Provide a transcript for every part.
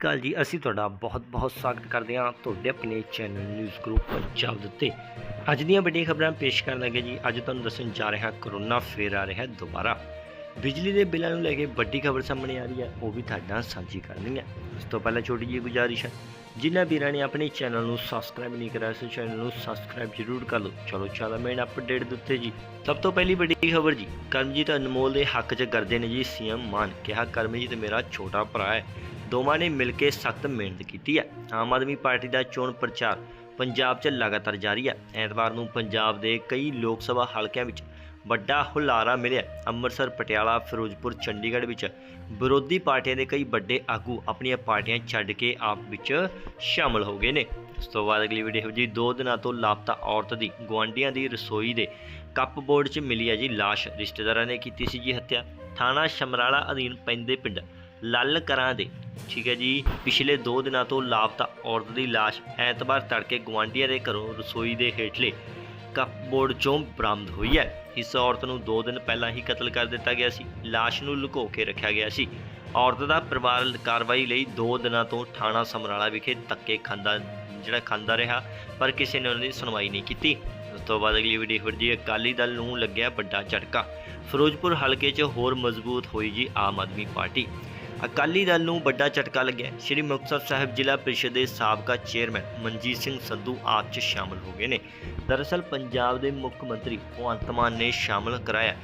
ਕਾਲ ਜੀ, ਅਸੀਂ ਤੁਹਾਡਾ ਬਹੁਤ-ਬਹੁਤ ਸਵਾਗਤ ਕਰਦੇ ਹਾਂ ਤੁਹਾਡੇ ਆਪਣੇ ਚੈਨਲ ਨਿਊਜ਼ ਗਰੁੱਪ ਪੰਜਾਬ ਉੱਤੇ। ਅੱਜ ਦੀਆਂ ਵੱਡੀਆਂ ਖਬਰਾਂ ਪੇਸ਼ ਕਰਨ ਲੱਗੇ ਜੀ, ਅੱਜ ਤੁਹਾਨੂੰ ਦੱਸਣ ਜਾ ਰਹੇ ਕਰੋਨਾ ਫੇਰ ਆ ਰਿਹਾ ਦੁਬਾਰਾ। ਬਿਜਲੀ ਦੇ ਬਿੱਲਾਂ ਨੂੰ ਲੈ ਕੇ ਵੱਡੀ ਖਬਰ ਸਾਹਮਣੇ ਆ ਰਹੀ ਹੈ, ਉਹ ਵੀ ਤੁਹਾਡੇ ਨਾਲ ਸਾਂਝੀ ਕਰਨੀ ਹੈ। ਉਸ ਤੋਂ ਪਹਿਲਾਂ ਛੋਟੀ ਜਿਹੀ ਗੁਜ਼ਾਰਿਸ਼ ਹੈ, ਜਿਨ੍ਹਾਂ ਵੀਰਾਂ ਨੇ ਆਪਣੇ ਚੈਨਲ ਨੂੰ ਸਬਸਕ੍ਰਾਈਬ ਨਹੀਂ ਕਰਾਇਆ ਇਸ ਚੈਨਲ ਨੂੰ ਸਬਸਕ੍ਰਾਈਬ ਜ਼ਰੂਰ ਕਰ ਲਓ। ਚਲੋ ਚੱਲਦਾ ਮੇਨ ਅਪਡੇਟ ਦਿੱਤੇ ਜੀ। ਸਭ ਤੋਂ ਪਹਿਲੀ ਵੱਡੀ ਖਬਰ ਜੀ, ਕਰਮਜੀਤ ਅਨਮੋਲ ਦੇ ਹੱਕ 'ਚ ਕਰਦੇ ਨੇ ਜੀ ਸੀਐਮ ਮਾਨ। ਕਿਹਾ, ਕਰਮਜੀਤ ਮੇਰਾ ਛੋਟਾ ਭਰਾ ਹੈ। ਦੋਵਾਂ ਨੇ ਮਿਲ ਕੇ ਸਖਤ ਮਿਹਨਤ ਕੀਤੀ ਹੈ। ਆਮ ਆਦਮੀ ਪਾਰਟੀ ਦਾ ਚੋਣ ਪ੍ਰਚਾਰ ਪੰਜਾਬ 'ਚ ਲਗਾਤਾਰ ਜਾਰੀ ਹੈ। ਐਤਵਾਰ ਨੂੰ ਪੰਜਾਬ ਦੇ ਕਈ ਲੋਕ ਸਭਾ ਹਲਕਿਆਂ ਵਿੱਚ ਵੱਡਾ ਹੁਲਾਰਾ ਮਿਲਿਆ। ਅੰਮ੍ਰਿਤਸਰ, ਪਟਿਆਲਾ, ਫਿਰੋਜ਼ਪੁਰ, ਚੰਡੀਗੜ੍ਹ ਵਿੱਚ ਵਿਰੋਧੀ ਪਾਰਟੀਆਂ ਦੇ ਕਈ ਵੱਡੇ ਆਗੂ ਆਪਣੀਆਂ ਪਾਰਟੀਆਂ ਛੱਡ ਕੇ ਆਪ ਵਿੱਚ ਸ਼ਾਮਲ ਹੋ ਗਏ ਨੇ। ਉਸ ਤੋਂ ਬਾਅਦ ਅਗਲੀ ਵੀਡੀਓ ਜੀ, ਦੋ ਦਿਨਾਂ ਤੋਂ ਲਾਪਤਾ ਔਰਤ ਦੀ ਗਵਾਂਡੀਆਂ ਦੀ ਰਸੋਈ ਦੇ ਕੱਪ ਬੋਰਡ 'ਚ ਮਿਲੀ ਹੈ ਜੀ ਲਾਸ਼। ਰਿਸ਼ਤੇਦਾਰਾਂ ਨੇ ਕੀਤੀ ਸੀ ਜੀ ਹੱਤਿਆ। ਥਾਣਾ ਸ਼ਮਰਾਲਾ ਅਧੀਨ ਪੈਂਦੇ ਪਿੰਡ ਲੱਲ ਕਰਾਂ ਦੇ। ਠੀਕ ਹੈ ਜੀ। ਪਿਛਲੇ 2 ਦਿਨਾਂ ਤੋਂ ਲਾਪਤਾ ਔਰਤ ਦੀ ਲਾਸ਼ ਐਤਵਾਰ ਤੜਕੇ ਗਵਾਂਡੀਆਂ ਦੇ ਘਰੋਂ ਰਸੋਈ ਦੇ ਹੇਠਲੇ ਕੱਪਬੋਰਡ ਚੋਂ ਬਰਾਮਦ ਹੋਈ ਹੈ। ਇਸ ਔਰਤ ਨੂੰ 2 ਦਿਨ ਪਹਿਲਾਂ ਹੀ ਕਤਲ ਕਰ ਦਿੱਤਾ ਗਿਆ ਸੀ। ਲਾਸ਼ ਨੂੰ ਲੁਕੋ ਕੇ ਰੱਖਿਆ ਗਿਆ ਸੀ। ਔਰਤ ਦਾ ਪਰਿਵਾਰ ਕਾਰਵਾਈ ਲਈ 2 ਦਿਨਾਂ ਤੋਂ ਥਾਣਾ ਸਮਰਾਲਾ ਵਿਖੇ ਧੱਕੇ ਖਾਂਦਾ, ਜਿਹੜਾ ਖਾਂਦਾ ਰਿਹਾ, ਪਰ ਕਿਸੇ ਨੇ ਉਹਨਾਂ ਦੀ ਸੁਣਵਾਈ ਨਹੀਂ ਕੀਤੀ। ਉਸ ਤੋਂ ਬਾਅਦ ਅਗਲੀ ਵੀਡੀਓ ਫਿਰ ਜੀ ਅਕਾਲੀ ਦਲ ਨੂੰ ਲੱਗਿਆ ਵੱਡਾ ਝਟਕਾ। ਫਿਰੋਜ਼ਪੁਰ ਹਲਕੇ 'ਚ ਹੋਰ ਮਜ਼ਬੂਤ ਹੋਈ ਜੀ ਆਮ ਆਦਮੀ ਪਾਰਟੀ। ਅਕਾਲੀ ਦਲ ਨੂੰ ਵੱਡਾ ਝਟਕਾ ਲੱਗਿਆ। ਸ਼੍ਰੀ ਮੁਕਤਸਰ ਸਾਹਿਬ ਜ਼ਿਲ੍ਹਾ ਪ੍ਰੀਸ਼ਦ ਦੇ ਸਾਬਕਾ ਚੇਅਰਮੈਨ ਮਨਜੀਤ ਸਿੰਘ ਸੰਧੂ ਆਪ 'ਚ ਸ਼ਾਮਲ ਹੋ ਗਏ ਨੇ। ਦਰਅਸਲ ਪੰਜਾਬ ਦੇ ਮੁੱਖ ਮੰਤਰੀ ਭਗਵੰਤ ਮਾਨ ਨੇ ਸ਼ਾਮਲ ਕਰਾਇਆ।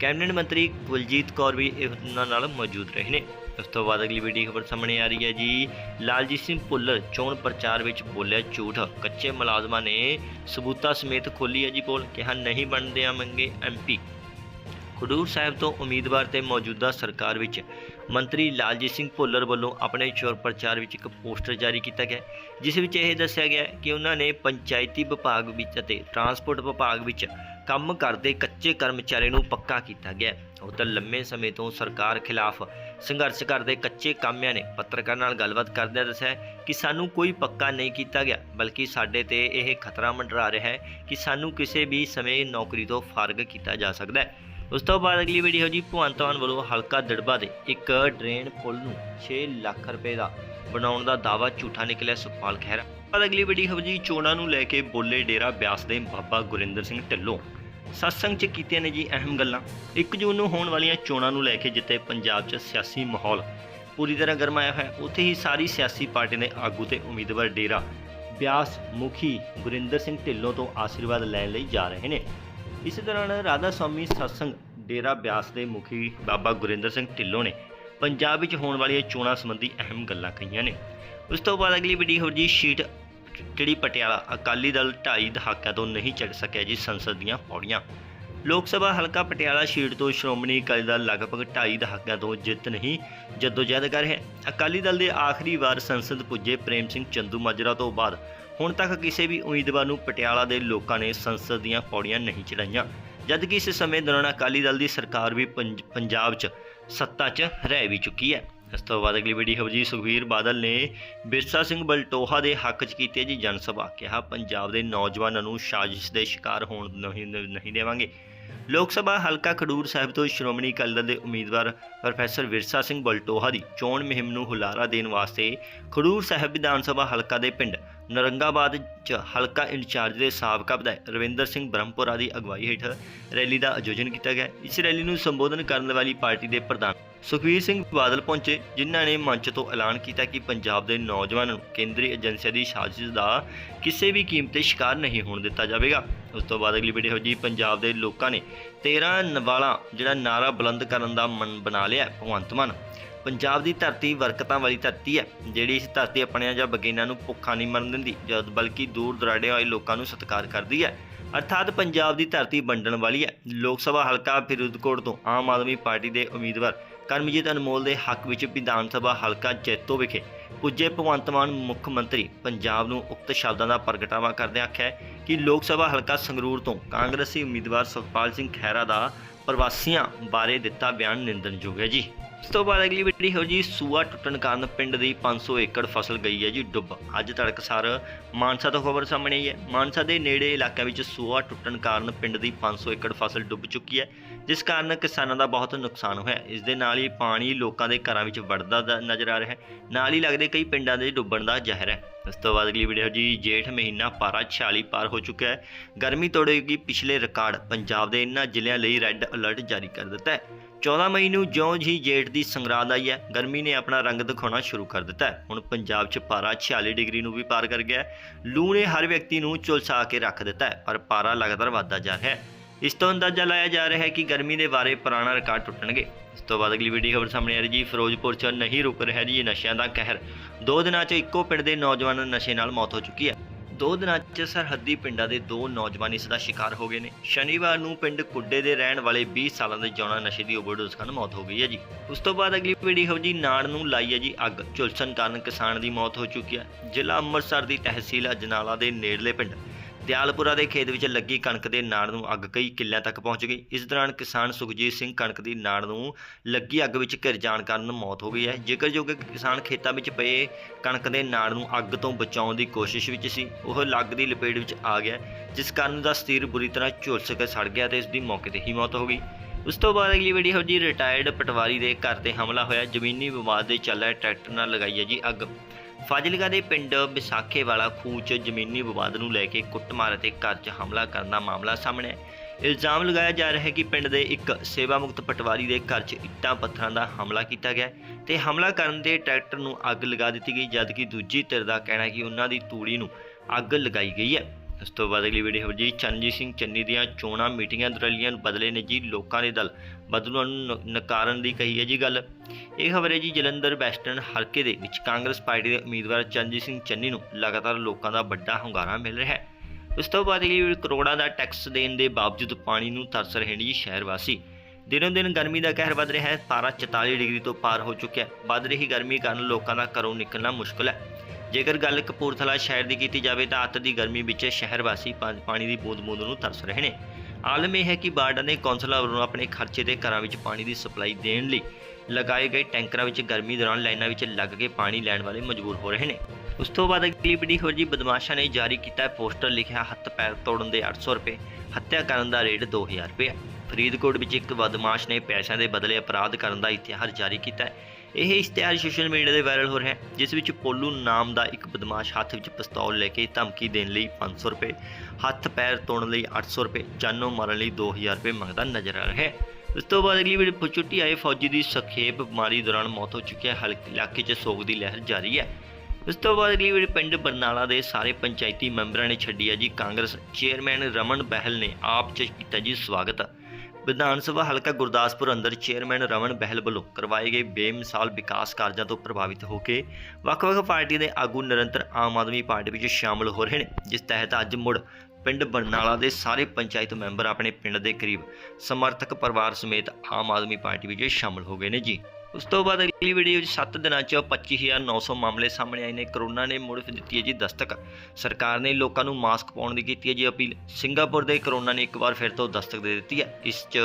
ਕੈਬਨਿਟ ਮੰਤਰੀ ਕੁਲਜੀਤ ਕੌਰ ਵੀ ਇਹਨਾਂ ਨਾਲ ਮੌਜੂਦ ਰਹੇ ਨੇ। ਉਸ ਤੋਂ ਬਾਅਦ ਅਗਲੀ ਵੱਡੀ ਖਬਰ ਸਾਹਮਣੇ ਆ ਰਹੀ ਹੈ ਜੀ। ਲਾਲਜੀਤ ਸਿੰਘ ਭੁੱਲਰ ਚੋਣ ਪ੍ਰਚਾਰ ਵਿੱਚ ਬੋਲਿਆ ਝੂਠ। ਕੱਚੇ ਮੁਲਾਜ਼ਮਾਂ ਨੇ ਸਬੂਤਾਂ ਸਮੇਤ ਖੋਲੀ ਹੈ ਜੀ ਪੋਲ। ਕਿਹਾ ਨਹੀਂ ਬਣਦੇ ਆਵਾਂਗੇ ਐਮਪੀ ਖਡੂਰ ਸਾਹਿਬ ਤੋਂ ਉਮੀਦਵਾਰ ਤੇ ਮੌਜੂਦਾ ਸਰਕਾਰ ਵਿੱਚ ਮੰਤਰੀ ਲਾਲਜੀਤ ਸਿੰਘ ਭੁੱਲਰ ਵੱਲੋਂ ਆਪਣੇ ਚੋਣ ਪ੍ਰਚਾਰ ਵਿੱਚ ਇੱਕ ਪੋਸਟਰ ਜਾਰੀ ਕੀਤਾ ਗਿਆ, ਜਿਸ ਵਿੱਚ ਇਹ ਦੱਸਿਆ ਗਿਆ ਕਿ ਉਹਨਾਂ ਨੇ ਪੰਚਾਇਤੀ ਵਿਭਾਗ ਵਿੱਚ ਅਤੇ ਟਰਾਂਸਪੋਰਟ ਵਿਭਾਗ ਵਿੱਚ ਕੰਮ ਕਰਦੇ ਕੱਚੇ ਕਰਮਚਾਰੀ ਨੂੰ ਪੱਕਾ ਕੀਤਾ ਗਿਆ। ਉਹ ਤਾਂ ਲੰਮੇ ਸਮੇਂ ਤੋਂ ਸਰਕਾਰ ਖਿਲਾਫ ਸੰਘਰਸ਼ ਕਰਦੇ ਕੱਚੇ ਕਾਮਿਆਂ ਨੇ ਪੱਤਰਕਾਰ ਨਾਲ ਗੱਲਬਾਤ ਕਰਦਿਆਂ ਦੱਸਿਆ ਕਿ ਸਾਨੂੰ ਕੋਈ ਪੱਕਾ ਨਹੀਂ ਕੀਤਾ ਗਿਆ, ਬਲਕਿ ਸਾਡੇ ਤੇ ਇਹ ਖਤਰਾ ਮੰਡਰਾ ਰਿਹਾ ਹੈ ਕਿ ਸਾਨੂੰ ਕਿਸੇ ਵੀ ਸਮੇਂ ਨੌਕਰੀ ਤੋਂ ਫਾਰਗ ਕੀਤਾ ਜਾ ਸਕਦਾ ਹੈ। ਉਸ ਤੋਂ ਬਾਅਦ ਅਗਲੀ ਵੀਡੀਓ ਜੀ ਭਗਵੰਤ ਮਾਨ ਵੱਲੋਂ ਹਲਕਾ ਦੜਬਾ ਦੇ ਇੱਕ ਡਰੇਨ ਪੁਲ ਨੂੰ 6 ਲੱਖ ਰੁਪਏ ਦਾ ਬਣਾਉਣ ਦਾ ਦਾਅਵਾ ਝੂਠਾ ਨਿਕਲਿਆ ਸੁਖਪਾਲ ਖਹਿਰਾ। ਬਾਅਦ ਅਗਲੀ ਵੀਡੀਓ ਜੀ ਚੋਣਾਂ ਨੂੰ ਲੈ ਕੇ ਬੋਲੇ ਡੇਰਾ ਬਿਆਸ ਦੇ ਬਾਬਾ ਗੁਰਿੰਦਰ ਸਿੰਘ ਢਿੱਲੋਂ। ਸਤਸੰਗ 'ਚ ਕੀਤੀਆਂ ਨੇ ਜੀ ਅਹਿਮ ਗੱਲਾਂ। 1 ਜੂਨ ਨੂੰ ਹੋਣ ਵਾਲੀਆਂ ਚੋਣਾਂ ਨੂੰ ਲੈ ਕੇ ਜਿੱਥੇ ਪੰਜਾਬ 'ਚ ਸਿਆਸੀ ਮਾਹੌਲ। ਪੂਰੀ ਤਰ੍ਹਾਂ ਗਰਮਾਇਆ ਹੋਇਆ। ਹੈ, ਉੱਥੇ ਹੀ ਸਾਰੀ ਸਿਆਸੀ ਪਾਰਟੀ ਦੇ ਆਗੂ ਤੇ ਉਮੀਦਵਾਰ ਡੇਰਾ ਬਿਆਸ ਮੁਖੀ ਗੁਰਿੰਦਰ ਸਿੰਘ ਢਿੱਲੋਂ ਤੋਂ ਆਸ਼ੀਰਵਾਦ ਲੈਣ ਲਈ ਜਾ ਰਹੇ ਨੇ। ਇਸ ਦੌਰਾਨ ਰਾਧਾ ਸਵਾਮੀ ਸਤਸੰਗ ਡੇਰਾ ਬਿਆਸ ਦੇ ਮੁਖੀ ਬਾਬਾ ਗੁਰਿੰਦਰ ਸਿੰਘ ਢਿੱਲੋਂ ਨੇ ਪੰਜਾਬ ਵਿੱਚ ਹੋਣ ਵਾਲੀਆਂ ਚੋਣਾਂ ਸੰਬੰਧੀ ਅਹਿਮ ਗੱਲਾਂ ਕਹੀਆਂ ਨੇ। ਉਸ ਤੋਂ ਬਾਅਦ ਅਗਲੀ ਵੱਡੀ ਹੋਰ ਜੀ ਸ਼ੀਟ ਜਿਹੜੀ ਪਟਿਆਲਾ ਅਕਾਲੀ ਦਲ ਢਾਈ ਦਹਾਕਿਆਂ ਤੋਂ ਨਹੀਂ ਚੜ ਸਕਿਆ ਜੀ ਸੰਸਦ ਦੀਆਂ ਪੌੜੀਆਂ। ਲੋਕ ਸਭਾ ਹਲਕਾ ਪਟਿਆਲਾ ਸ਼ੀਟ ਤੋਂ ਸ਼੍ਰੋਮਣੀ ਅਕਾਲੀ ਦਲ ਲਗਭਗ ਢਾਈ ਦਹਾਕਿਆਂ ਤੋਂ ਜਿੱਤ ਨਹੀਂ, ਜਦੋਜਹਿਦ ਕਰ ਰਿਹਾ। ਅਕਾਲੀ ਦਲ ਦੇ ਆਖਰੀ ਵਾਰ ਸੰਸਦ ਪੁੱਜੇ ਪ੍ਰੇਮ ਸਿੰਘ ਚੰਦੂ ਮਾਜਰਾ ਤੋਂ ਬਾਅਦ ਹੁਣ ਤੱਕ ਕਿਸੇ ਵੀ ਉਮੀਦਵਾਰ ਨੂੰ ਪਟਿਆਲਾ ਦੇ ਲੋਕਾਂ ਨੇ ਸੰਸਦ ਦੀਆਂ ਪੌੜੀਆਂ ਨਹੀਂ ਚੜਾਈਆਂ ਜਦਕਿ ਇਸ ਸਮੇਂ ਦੌਰਾਨ ਅਕਾਲੀ ਦਲ ਦੀ ਸਰਕਾਰ ਵੀ ਪੰਜਾਬ 'ਚ ਸੱਤਾ 'ਚ ਰਹਿ ਵੀ ਚੁੱਕੀ ਹੈ। ਇਸ ਤੋਂ ਬਾਅਦ ਅਗਲੀ ਵੀਡੀਓ ਜੀ ਸੁਖਵੀਰ ਬਾਦਲ ਨੇ ਬਿਰਸਾ ਸਿੰਘ ਬਲਟੋਹਾ ਦੇ ਹੱਕ 'ਚ ਕੀਤੀ ਜੀ ਜਨ ਸਭਾ। ਕਿਹਾ, ਪੰਜਾਬ ਦੇ ਨੌਜਵਾਨਾਂ ਨੂੰ ਸਾਜ਼ਿਸ਼ ਦੇ ਸ਼ਿਕਾਰ ਹੋਣ ਨਹੀਂ ਦੇਵਾਂਗੇ। ਲੋਕ ਸਭਾ ਹਲਕਾ ਖਡੂਰ ਸਾਹਿਬ ਤੋਂ ਸ਼੍ਰੋਮਣੀ ਅਕਾਲੀ ਦਲ ਦੇ ਉਮੀਦਵਾਰ ਪ੍ਰੋਫੈਸਰ ਵਿਰਸਾ ਸਿੰਘ ਬਲਟੋਹਾ ਦੀ ਚੋਣ ਮੁਹਿੰਮ ਨੂੰ ਹੁਲਾਰਾ ਦੇਣ ਵਾਸਤੇ ਖਡੂਰ ਸਾਹਿਬ ਵਿਧਾਨ ਸਭਾ ਹਲਕਾ ਦੇ ਪਿੰਡ ਨਰੰਗਾਬਾਦ ਚ ਹਲਕਾ ਇੰਚਾਰਜ ਦੇ ਸਾਬਕਾ ਵਿਧਾਇਕ ਰਵਿੰਦਰ ਸਿੰਘ ਬ੍ਰਹਮਪੁਰਾ ਦੀ ਅਗਵਾਈ ਹੇਠ ਰੈਲੀ ਦਾ ਆਯੋਜਨ ਕੀਤਾ ਗਿਆ। ਇਸ ਰੈਲੀ ਨੂੰ ਸੰਬੋਧਨ ਕਰਨ ਵਾਲੀ ਪਾਰਟੀ ਦੇ ਪ੍ਰਧਾਨ ਸੁਖਵੀਰ ਸਿੰਘ ਬਾਦਲ ਪਹੁੰਚੇ, ਜਿਨ੍ਹਾਂ ਨੇ ਮੰਚ ਤੋਂ ਐਲਾਨ ਕੀਤਾ ਕਿ ਪੰਜਾਬ ਦੇ ਨੌਜਵਾਨਾਂ ਨੂੰ ਕੇਂਦਰੀ ਏਜੰਸੀਆਂ ਦੀ ਸਾਜ਼ਿਸ਼ ਦਾ ਕਿਸੇ ਵੀ ਕੀਮਤ ਤੇ ਸ਼ਿਕਾਰ ਨਹੀਂ ਹੋਣ ਦਿੱਤਾ ਜਾਵੇਗਾ। ਉਸ ਤੋਂ ਬਾਅਦ ਅਗਲੀ ਵੀਡੀਓ ਜੀ ਪੰਜਾਬ ਦੇ ਲੋਕਾਂ ਨੇ 13 ਨਵਾਲਾ ਜਿਹੜਾ ਨਾਰਾ ਬੁਲੰਦ ਕਰਨ ਦਾ ਮਨ ਬਣਾ ਲਿਆ ਭਗਵੰਤ ਮਾਨ। ਪੰਜਾਬ ਦੀ ਧਰਤੀ ਵਰਕਤਾਂ ਵਾਲੀ ਧਰਤੀ ਹੈ, ਜਿਹੜੀ ਇਸ ਧਰਤੀ ਆਪਣਿਆਂ ਜਾਂ ਬਗੀਨਾਂ ਨੂੰ ਭੁੱਖਾ ਨਹੀਂ ਮਰਨ ਦਿੰਦੀ, ਜਦ ਬਲਕਿ ਦੂਰ ਦਰਾਡੇ ਵਾਲੇ ਲੋਕਾਂ ਨੂੰ ਸਤਿਕਾਰ ਕਰਦੀ ਹੈ। ਅਰਥਾਤ ਪੰਜਾਬ ਦੀ ਧਰਤੀ ਵੰਡਣ ਵਾਲੀ ਹੈ। ਲੋਕ ਸਭਾ ਹਲਕਾ ਫਿਰੋਜ਼ਕੋਟ ਤੋਂ ਆਮ ਆਦਮੀ ਪਾਰਟੀ ਦੇ ਉਮੀਦਵਾਰ ਕਰਮਜੀਤ ਅਨਮੋਲ ਦੇ ਹੱਕ ਵਿੱਚ ਵਿਧਾਨ ਸਭਾ ਹਲਕਾ ਜੈਤੋ ਵਿਖੇ ਪੁੱਜੇ ਭਗਵੰਤ ਮਾਨ ਮੁੱਖ ਮੰਤਰੀ ਪੰਜਾਬ ਨੂੰ ਉਕਤ ਸ਼ਬਦਾਂ ਦਾ ਪ੍ਰਗਟਾਵਾ ਕਰਦਿਆਂ ਆਖਿਆ ਕਿ ਲੋਕ ਸਭਾ ਹਲਕਾ ਸੰਗਰੂਰ ਤੋਂ ਕਾਂਗਰਸੀ ਉਮੀਦਵਾਰ ਸੁਖਪਾਲ ਸਿੰਘ ਖਹਿਰਾ ਦਾ ਪ੍ਰਵਾਸੀਆਂ ਬਾਰੇ ਦਿੱਤਾ ਬਿਆਨ ਨਿੰਦਣਯੋਗ ਹੈ ਜੀ। ਇਸ ਤੋਂ ਬਾਅਦ ਅਗਲੀ ਵੀਡੀਓ ਹੋ ਜੀ ਸੂਆ ਟੁੱਟਣ ਕਾਰਨ ਪਿੰਡ ਦੀ 500 ਏਕੜ ਫਸਲ ਗਈ ਹੈ ਜੀ ਡੁੱਬ। ਅੱਜ ਤੜਕਸਾਰ ਮਾਨਸਾ ਤੋਂ ਖਬਰ ਸਾਹਮਣੇ ਆਈ ਹੈ। ਮਾਨਸਾ ਦੇ ਨੇੜੇ ਇਲਾਕਿਆਂ ਵਿੱਚ ਸੂਆ ਟੁੱਟਣ ਕਾਰਨ ਪਿੰਡ ਦੀ 500 ਏਕੜ ਫਸਲ ਡੁੱਬ ਚੁੱਕੀ ਹੈ, ਜਿਸ ਕਾਰਨ ਕਿਸਾਨਾਂ ਦਾ ਬਹੁਤ ਨੁਕਸਾਨ ਹੋਇਆ ਇਸ ਦੇ ਨਾਲ ਹੀ ਪਾਣੀ ਲੋਕਾਂ ਦੇ ਘਰਾਂ ਵਿੱਚ ਵੜਦਾ ਨਜ਼ਰ ਆ ਰਿਹਾ ਹੈ। ਨਾਲ ਹੀ ਲੱਗਦੇ ਕਈ ਪਿੰਡਾਂ ਦੇ ਡੁੱਬਣ ਦਾ ਜ਼ਹਿਰ ਹੈ। ਇਸ ਤੋਂ ਬਾਅਦ ਅਗਲੀ ਵੀਡੀਓ ਜੀ ਜੇਠ ਮਹੀਨਾ ਪਾਰਾ 46 ਪਾਰ ਹੋ ਚੁੱਕਾ ਹੈ। ਗਰਮੀ ਤੋੜੇਗੀ ਪਿਛਲੇ ਰਿਕਾਰਡ। ਪੰਜਾਬ ਦੇ ਇਨ੍ਹਾਂ ਜ਼ਿਲ੍ਹਿਆਂ ਲਈ ਰੈੱਡ ਅਲਰਟ ਜਾਰੀ ਕਰ ਦਿੱਤਾ ਹੈ। 14 ਮਈ ਨੂੰ ਜਿਉਂ ਹੀ ਜੇਠ ਦੀ ਸੰਗਰਾਂਦ ਆਈ ਹੈ। ਗਰਮੀ ਨੇ ਆਪਣਾ ਰੰਗ ਦਿਖਾਉਣਾ ਸ਼ੁਰੂ ਕਰ ਦਿੱਤਾ ਹੈ। ਹੁਣ ਪੰਜਾਬ 'ਚ ਪਾਰਾ 46 ਡਿਗਰੀ ਨੂੰ ਵੀ ਪਾਰ ਕਰ ਗਿਆ ਹੈ। ਲੂ ਨੇ ਹਰ ਵਿਅਕਤੀ ਨੂੰ ਝੁਲਸਾ ਕੇ ਰੱਖ ਦਿੱਤਾ ਹੈ, ਪਰ ਪਾਰਾ ਲਗਾਤਾਰ ਵਧਦਾ ਜਾ ਰਿਹਾ ਹੈ। ਇਸ ਤੋਂ ਅੰਦਾਜ਼ਾ ਲਾਇਆ ਜਾ ਰਿਹਾ ਹੈ ਕਿ ਗਰਮੀ ਦੇ ਬਾਰੇ ਪੁਰਾਣਾ ਰਿਕਾਰਡ ਟੁੱਟਣਗੇ। ਇਸ ਤੋਂ ਬਾਅਦ ਅਗਲੀ ਵੀਡੀਓ ਖਬਰ ਸਾਹਮਣੇ ਆ ਰਹੀ ਜੀ। ਫਿਰੋਜ਼ਪੁਰ 'ਚ ਨਹੀਂ ਰੁਕ ਰਿਹਾ ਜੀ ਨਸ਼ਿਆਂ ਦਾ ਕਹਿਰ। ਦੋ ਦਿਨਾਂ 'ਚ ਇੱਕੋ ਪਿੰਡ ਦੇ ਨੌਜਵਾਨ ਨਸ਼ੇ ਨਾਲ ਮੌਤ ਹੋ ਚੁੱਕੀ ਹੈ। ਦੋ ਦਿਨਾਂ 'ਚ ਸਰਹੱਦੀ ਪਿੰਡਾਂ ਦੇ ਦੋ ਨੌਜਵਾਨ ਇਸ ਦਾ ਸ਼ਿਕਾਰ ਹੋ ਗਏ ਨੇ। ਸ਼ਨੀਵਾਰ ਨੂੰ ਪਿੰਡ ਕੁੱਡੇ ਦੇ ਰਹਿਣ ਵਾਲੇ 20 ਸਾਲਾਂ ਦੇ ਜੌਣਾ ਨਸ਼ੇ ਦੀ ਓਵਰਡੋਜ਼ ਕਾਰਨ ਮੌਤ ਹੋ ਗਈ ਹੈ ਜੀ। ਉਸ ਤੋਂ ਬਾਅਦ ਅਗਲੀ ਪੀੜੀ ਹੋ ਜੀ ਨਾੜ ਨੂੰ ਲਾਈ ਹੈ ਜੀ ਅੱਗ। ਝੁਲਸਣ ਕਾਰਨ ਕਿਸਾਨ ਦੀ ਮੌਤ ਹੋ ਚੁੱਕੀ ਹੈ। ਜ਼ਿਲ੍ਹਾ ਅੰਮ੍ਰਿਤਸਰ ਦੀ ਤਹਿਸੀਲ ਅਜਨਾਲਾ ਦੇ ਨੇੜਲੇ ਪਿੰਡ ਦਿਆਲਪੁਰਾ ਦੇ ਖੇਤ ਵਿੱਚ ਲੱਗੀ ਕਣਕ ਦੇ ਨਾੜ ਨੂੰ ਅੱਗ ਕਈ ਕਿੱਲਿਆਂ ਤੱਕ ਪਹੁੰਚ ਗਈ। ਇਸ ਦੌਰਾਨ ਕਿਸਾਨ ਸੁਖਜੀਤ ਸਿੰਘ ਕਣਕ ਦੀ ਨਾੜ ਨੂੰ ਲੱਗੀ ਅੱਗ ਵਿੱਚ ਘਿਰ ਜਾਣ ਕਾਰਨ ਮੌਤ ਹੋ ਗਈ ਹੈ। ਜ਼ਿਕਰਯੋਗ ਹੈ ਕਿ ਕਿਸਾਨ ਖੇਤਾਂ ਵਿੱਚ ਪਏ ਕਣਕ ਦੇ ਨਾੜ ਨੂੰ ਅੱਗ ਤੋਂ ਬਚਾਉਣ ਦੀ ਕੋਸ਼ਿਸ਼ ਵਿੱਚ ਸੀ। ਉਹ ਲੱਗ ਦੀ ਲਪੇਟ ਵਿੱਚ ਆ ਗਿਆ, ਜਿਸ ਕਾਰਨ ਦਾ ਸਰੀਰ ਬੁਰੀ ਤਰ੍ਹਾਂ ਝੁਲਸ ਕੇ ਸੜ ਗਿਆ ਤੇ ਇਸ ਦੀ ਮੌਕੇ ਤੇ ਹੀ ਮੌਤ ਹੋ ਗਈ। ਉਸ ਤੋਂ ਬਾਅਦ ਅਗਲੀ ਵੀਡੀਓ ਜੀ ਰਿਟਾਇਰਡ ਪਟਵਾਰੀ ਦੇ ਘਰ ਤੇ ਹਮਲਾ ਹੋਇਆ। ਜ਼ਮੀਨੀ ਵਿਵਾਦ ਦੇ ਚੱਲ ਰਿਹਾ ਟਰੈਕਟਰ ਨਾਲ ਲਗਾਈ ਹੈ ਜੀ ਅੱਗ। ਫਾਜ਼ਿਲਕਾ ਦੇ ਪਿੰਡ ਵਿਸਾਖੇ ਵਾਲਾ ਖੂਹ 'ਚ ਜ਼ਮੀਨੀ ਵਿਵਾਦ ਨੂੰ ਲੈ ਕੇ ਕੁੱਟਮਾਰ ਅਤੇ ਘਰ 'ਚ ਹਮਲਾ ਕਰਨ ਦਾ ਮਾਮਲਾ ਸਾਹਮਣੇ ਹੈ ਇਲਜ਼ਾਮ ਲਗਾਇਆ ਜਾ ਰਿਹਾ ਹੈ ਕਿ ਪਿੰਡ ਦੇ ਇੱਕ ਸੇਵਾ ਮੁਕਤ ਪਟਵਾਰੀ ਦੇ ਘਰ 'ਚ ਇੱਟਾਂ ਪੱਥਰਾਂ ਦਾ ਹਮਲਾ ਕੀਤਾ ਗਿਆ ਹੈ ਤੇ ਹਮਲਾ ਕਰਨ ਦੇ ਟਰੈਕਟਰ ਨੂੰ ਅੱਗ ਲਗਾ ਦਿੱਤੀ ਗਈ, ਜਦਕਿ ਦੂਜੀ ਧਿਰ ਦਾ ਕਹਿਣਾ ਕਿ ਉਹਨਾਂ ਦੀ ਤੂੜੀ ਨੂੰ ਅੱਗ ਲਗਾਈ ਗਈ ਹੈ। ਇਸ ਤੋਂ ਬਾਅਦ ਅਗਲੀ ਵੀਡੀਓ ਜੀ ਚਰਨਜੀਤ ਸਿੰਘ ਚੰਨੀ ਦੀਆਂ ਚੋਣਾਂ, ਮੀਟਿੰਗਾਂ ਦਰਲੀਆਂ ਬਦਲੇ ਨੇ ਜੀ ਲੋਕਾਂ ਦੇ ਦਲ। ਬਦਲੂਆਂ ਨੂੰ ਨ- ਨਕਾਰਨ ਦੀ ਕਹੀ ਹੈ ਜੀ ਗੱਲ। ਇਹ ਖਬਰ ਹੈ ਜੀ ਜਲੰਧਰ ਵੈਸਟਰਨ ਹਲਕੇ ਦੇ ਵਿੱਚ ਕਾਂਗਰਸ ਪਾਰਟੀ ਦੇ ਉਮੀਦਵਾਰ ਚਰਨਜੀਤ ਸਿੰਘ ਚੰਨੀ ਨੂੰ ਲਗਾਤਾਰ ਲੋਕਾਂ ਦਾ ਵੱਡਾ ਹੁੰਗਾਰਾ ਮਿਲ ਰਿਹਾ ਹੈ। ਉਸ ਤੋਂ ਬਾਅਦ ਅਗਲੀ ਕਰੋੜਾਂ ਦਾ ਟੈਕਸ ਦੇਣ ਦੇ ਬਾਵਜੂਦ ਪਾਣੀ ਨੂੰ ਤਰਸ ਰਹੇ ਨੇ ਜੀ ਸ਼ਹਿਰ ਵਾਸੀ ਦਿਨੋਂ ਦਿਨ ਗਰਮੀ ਦਾ ਕਹਿਰ ਵੱਧ ਰਿਹਾ ਹੈ ਪਾਰਾ 44 ਡਿਗਰੀ ਤੋਂ ਪਾਰ ਹੋ ਚੁੱਕਿਆ ਵੱਧ ਰਹੀ ਗਰਮੀ ਕਾਰਨ ਲੋਕਾਂ ਦਾ ਘਰੋਂ ਨਿਕਲਣਾ ਮੁਸ਼ਕਲ ਹੈ। ਜੇਕਰ ਗੱਲ ਕਪੂਰਥਲਾ ਸ਼ਹਿਰ ਦੀ ਕੀਤੀ ਜਾਵੇ ਤਾਂ ਅੱਤ ਦੀ ਗਰਮੀ ਵਿੱਚ ਸ਼ਹਿਰ ਵਾਸੀ ਪਾਣੀ ਦੀ ਬੂੰਦ-ਬੂੰਦ ਨੂੰ ਤਰਸ ਰਹੇ ਨੇ। ਆਲਮ ਇਹ ਹੈ ਕਿ ਬਾਰਡਰ ਨੇ ਕੌਂਸਲਰ ਵੱਲੋਂ ਆਪਣੇ ਖਰਚੇ ਦੇ ਘਰਾਂ ਵਿੱਚ ਪਾਣੀ ਦੀ ਸਪਲਾਈ ਦੇਣ ਲਈ ਲਗਾਏ ਗਏ ਟੈਂਕਰਾਂ ਵਿੱਚ ਗਰਮੀ ਦੌਰਾਨ ਲਾਈਨਾਂ ਵਿੱਚ ਲੱਗ ਕੇ ਪਾਣੀ ਲੈਣ ਵਾਲੇ ਮਜਬੂਰ ਹੋ ਰਹੇ ਨੇ। ਉਸ ਤੋਂ ਬਾਅਦ ਅਗਲੀ ਵੀਡੀਓ ਖਬਰ ਜੀ ਬਦਮਾਸ਼ਾਂ ਨੇ ਜਾਰੀ ਕੀਤਾ ਪੋਸਟਰ ਲਿਖਿਆ, ਹੱਥ ਪੈਰ ਤੋੜਨ ਦੇ 800 ਰੁਪਏ, ਹੱਤਿਆ ਕਰਨ ਦਾ ਰੇਟ 2000 ਰੁਪਏ ਫਰੀਦਕੋਟ ਵਿੱਚ ਇੱਕ ਬਦਮਾਸ਼ ਨੇ ਪੈਸਿਆਂ ਦੇ ਬਦਲੇ ਅਪਰਾਧ ਕਰਨ ਦਾ ਇਤਿਹਾਸ ਜਾਰੀ ਕੀਤਾ ਹੈ। ਇਹ ਇਸ਼ਤਿਹਾਰ ਸੋਸ਼ਲ ਮੀਡੀਆ ਤੇ ਵਾਇਰਲ ਹੋ ਰਿਹਾ ਹੈ, ਜਿਸ ਵਿੱਚ ਪੋਲੂ ਨਾਮ ਦਾ ਇੱਕ ਬਦਮਾਸ਼ ਹੱਥ ਵਿੱਚ ਪਿਸਤੌਲ ਲੈ ਕੇ ਧਮਕੀ ਦੇਣ ਲਈ 500 ਰੁਪਏ, ਹੱਥ ਪੈਰ ਤੋੜਨ ਲਈ 800 ਰੁਪਏ, ਜਾਨੋਂ ਮਾਰਨ ਲਈ 2000 ਰੁਪਏ ਮੰਗਦਾ ਨਜ਼ਰ ਆ ਰਿਹਾ ਹੈ। ਉਸ ਤੋਂ ਬਾਅਦ ਅਗਲੀ ਵੀਡੀਓ ਛੁੱਟੀ ਆਏ ਫੌਜੀ ਦੀ ਸਖੇਪ ਬਿਮਾਰੀ ਦੌਰਾਨ ਮੌਤ ਹੋ ਚੁੱਕੀ ਹੈ, ਹਲਕੇ ਇਲਾਕੇ 'ਚ ਸੋਗ ਦੀ ਲਹਿਰ ਜਾਰੀ ਹੈ। ਇਸ ਤੋਂ ਬਾਅਦ ਅਗਲੀ ਵੀਡੀਓ ਪਿੰਡ ਬਰਨਾਲਾ ਦੇ ਸਾਰੇ ਪੰਚਾਇਤੀ ਮੈਂਬਰਾਂ ਨੇ ਛੱਡੀ ਹੈ ਜੀ, ਕਾਂਗਰਸ ਚੇਅਰਮੈਨ ਰਮਨ ਬਹਿਲ ਨੇ ਆਪ 'ਚ ਕੀਤਾ ਜੀ ਸਵਾਗਤ। ਵਿਧਾਨ ਸਭਾ ਹਲਕਾ ਗੁਰਦਾਸਪੁਰ ਅੰਦਰ ਚੇਅਰਮੈਨ ਰਮਨ ਬਹਿਲ ਵੱਲੋਂ ਕਰਵਾਏ ਗਏ ਬੇਮਿਸਾਲ ਵਿਕਾਸ ਕਾਰਜਾਂ ਤੋਂ ਪ੍ਰਭਾਵਿਤ ਹੋ ਕੇ ਵੱਖ-ਵੱਖ ਪਾਰਟੀ ਦੇ ਆਗੂ ਨਿਰੰਤਰ ਆਮ ਆਦਮੀ ਪਾਰਟੀ ਵਿੱਚ ਸ਼ਾਮਲ ਹੋ ਰਹੇ ਨੇ, ਜਿਸ ਤਹਿਤ ਅੱਜ ਮੁੜ ਪਿੰਡ ਬਰਨਾਲਾ ਦੇ ਸਾਰੇ ਪੰਚਾਇਤ ਮੈਂਬਰ ਆਪਣੇ ਪਿੰਡ ਦੇ ਕਰੀਬ ਸਮਰਥਕ ਪਰਿਵਾਰ ਸਮੇਤ ਆਮ ਆਦਮੀ ਪਾਰਟੀ ਵਿੱਚ ਸ਼ਾਮਲ ਹੋ ਗਏ ਨੇ। ਜੀ ਉਸ ਤੋਂ ਬਾਅਦ ਅਗਲੀ ਵੀਡੀਓ ਵਿੱਚ 7 ਦਿਨਾਂ 'ਚ 25900 ਮਾਮਲੇ ਸਾਹਮਣੇ ਆਏ ਨੇ। ਕਰੋਨਾ ਨੇ ਮੁੜ ਦਿੱਤੀ ਹੈ ਜੀ ਦਸਤਕ। ਸਰਕਾਰ ਨੇ ਲੋਕਾਂ ਨੂੰ ਮਾਸਕ ਪਾਉਣ ਦੀ ਕੀਤੀ ਹੈ ਜੀ ਅਪੀਲ। ਸਿੰਗਾਪੁਰ ਦੇ ਕਰੋਨਾ ਨੇ ਇੱਕ ਵਾਰ ਫਿਰ ਤੋਂ ਦਸਤਕ ਦੇ ਦਿੱਤੀ ਹੈ। ਇਸ 'ਚ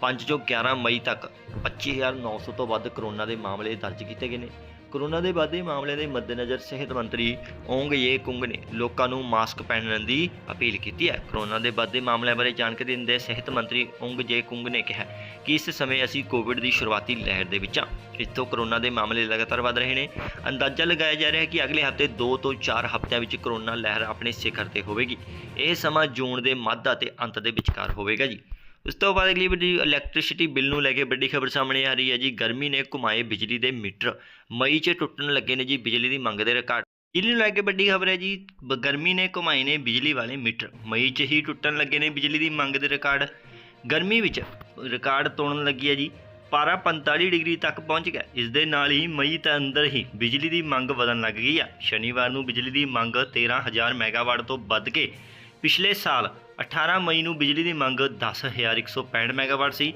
5 ਤੋਂ 11 ਮਈ ਤੱਕ 25900 ਤੋਂ ਵੱਧ ਕਰੋਨਾ ਦੇ ਮਾਮਲੇ ਦਰਜ ਕੀਤੇ ਗਏ ਨੇ। ਕਰੋਨਾ ਦੇ ਵੱਧਦੇ ਮਾਮਲਿਆਂ ਦੇ ਮੱਦੇਨਜ਼ਰ ਸਿਹਤ ਮੰਤਰੀ ਓਂਗ ਯੇ ਕੁੰਗ ਨੇ ਲੋਕਾਂ ਨੂੰ ਮਾਸਕ ਪਹਿਨਣ ਦੀ ਅਪੀਲ ਕੀਤੀ ਹੈ। ਕਰੋਨਾ ਦੇ ਵੱਧਦੇ ਮਾਮਲਿਆਂ ਬਾਰੇ ਜਾਣਕਾਰੀ ਦਿੰਦੇ ਸਿਹਤ ਮੰਤਰੀ ਓਂਗ ਜੇ ਕੁੰਗ ਨੇ ਕਿਹਾ ਕਿ ਇਸ ਸਮੇਂ ਅਸੀਂ ਕੋਵਿਡ ਦੀ ਸ਼ੁਰੂਆਤੀ ਲਹਿਰ ਦੇ ਵਿੱਚ ਹਾਂ। ਇੱਥੋਂ ਤੋਂ ਕਰੋਨਾ ਦੇ ਮਾਮਲੇ ਲਗਾਤਾਰ ਵਧ ਰਹੇ ਨੇ। ਅੰਦਾਜ਼ਾ ਲਗਾਇਆ ਜਾ ਰਿਹਾ ਹੈ ਕਿ ਅਗਲੇ ਹਫ਼ਤੇ 2 ਤੋਂ 4 ਹਫ਼ਤਿਆਂ ਵਿੱਚ ਕਰੋਨਾ ਲਹਿਰ ਆਪਣੇ ਸਿਖਰ ਤੇ ਹੋਵੇਗੀ। ਇਹ ਸਮਾਂ ਜੂਨ ਦੇ ਮੱਧ ਅਤੇ ਅੰਤ ਦੇ ਵਿਚਕਾਰ ਹੋਵੇਗਾ ਜੀ। ਉਸ ਤੋਂ ਬਾਅਦ ਅਗਲੀ ਵੱਡੀ ਇਲੈਕਟ੍ਰਿਸਿਟੀ ਬਿੱਲ ਨੂੰ ਲੈ ਕੇ ਵੱਡੀ ਖਬਰ ਸਾਹਮਣੇ ਆ ਰਹੀ ਹੈ ਜੀ। ਗਰਮੀ ਨੇ ਘੁਮਾਏ ਬਿਜਲੀ ਦੇ ਮੀਟਰ। ਮਈ 'ਚ ਟੁੱਟਣ ਲੱਗੇ ਨੇ ਜੀ ਬਿਜਲੀ ਦੀ ਮੰਗ ਦੇ ਰਿਕਾਰਡ। ਬਿਜਲੀ ਨੂੰ ਲੈ ਕੇ ਵੱਡੀ ਖਬਰ ਹੈ ਜੀ, ਬ- ਗਰਮੀ ਨੇ ਘੁਮਾਏ ਨੇ ਬਿਜਲੀ ਵਾਲੇ ਮੀਟਰ। ਮਈ 'ਚ ਹੀ ਟੁੱਟਣ ਲੱਗੇ ਨੇ ਬਿਜਲੀ ਦੀ ਮੰਗ ਦੇ ਰਿਕਾਰਡ। ਗਰਮੀ ਵਿੱਚ ਰਿਕਾਰਡ ਤੋੜਨ ਲੱਗੀ ਹੈ ਜੀ। ਪਾਰਾ 45 ਡਿਗਰੀ ਤੱਕ ਪਹੁੰਚ ਗਿਆ। ਇਸ ਦੇ ਨਾਲ ਹੀ ਮਈ ਦੇ ਅੰਦਰ ਹੀ ਬਿਜਲੀ ਦੀ ਮੰਗ ਵਧਣ ਲੱਗ ਗਈ ਆ। ਸ਼ਨੀਵਾਰ ਨੂੰ ਬਿਜਲੀ ਦੀ ਮੰਗ 13000 ਮੈਗਾਵਾਟ ਤੋਂ ਵੱਧ ਕੇ ਪਿਛਲੇ ਸਾਲ 18 ਮਈ ਨੂੰ ਬਿਜਲੀ ਦੀ ਮੰਗ 10165 ਮੈਗਾਵਾਟ ਸੀ।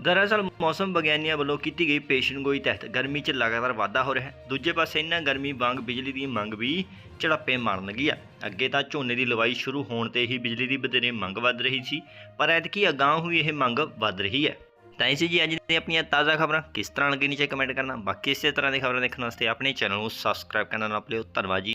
ਦਰਅਸਲ ਮੌਸਮ ਵਿਗਿਆਨੀਆਂ ਵੱਲੋਂ ਕੀਤੀ ਗਈ ਪੇਸ਼ਨਗੋਈ ਤਹਿਤ ਗਰਮੀ 'ਚ ਲਗਾਤਾਰ ਵਾਧਾ ਹੋ ਰਿਹਾ ਹੈ। ਦੂਜੇ ਪਾਸੇ ਇਹਨਾਂ ਗਰਮੀ ਵਾਂਗ ਬਿਜਲੀ ਦੀ ਮੰਗ ਵੀ ਝੜੱਪੇ ਮਾਰਨ ਲੱਗੀ ਆ। ਅੱਗੇ ਤਾਂ ਝੋਨੇ ਦੀ ਲਵਾਈ ਸ਼ੁਰੂ ਹੋਣ ਤੇ ਹੀ ਬਿਜਲੀ ਦੀ ਵਧੇਰੇ ਮੰਗ ਵੱਧ ਰਹੀ ਸੀ, ਪਰ ਐਤਕੀ ਅਗਾਂਹ ਹੋਈ ਇਹ ਮੰਗ ਵੱਧ ਰਹੀ ਹੈ। ਤਾਂ ਇਸੇ ਜੀ ਅੱਜ ਦੀਆਂ ਆਪਣੀਆਂ ਤਾਜ਼ਾ ਖਬਰਾਂ। ਕਿਸ ਤਰ੍ਹਾਂ ਲੱਗੀ ਨੀਚੇ ਕਮੈਂਟ ਕਰਨਾ? ਬਾਕੀ ਇਸੇ ਤਰ੍ਹਾਂ ਦੀ ਖਬਰਾਂ ਦੇਖਣ ਵਾਸਤੇ ਆਪਣੇ ਚੈਨਲ ਨੂੰ ਸਬਸਕ੍ਰਾਈਬ ਕਰਨਾ ਨਾ ਭੁੱਲਿਓ। ਧੰਨਵਾਦ ਜੀ।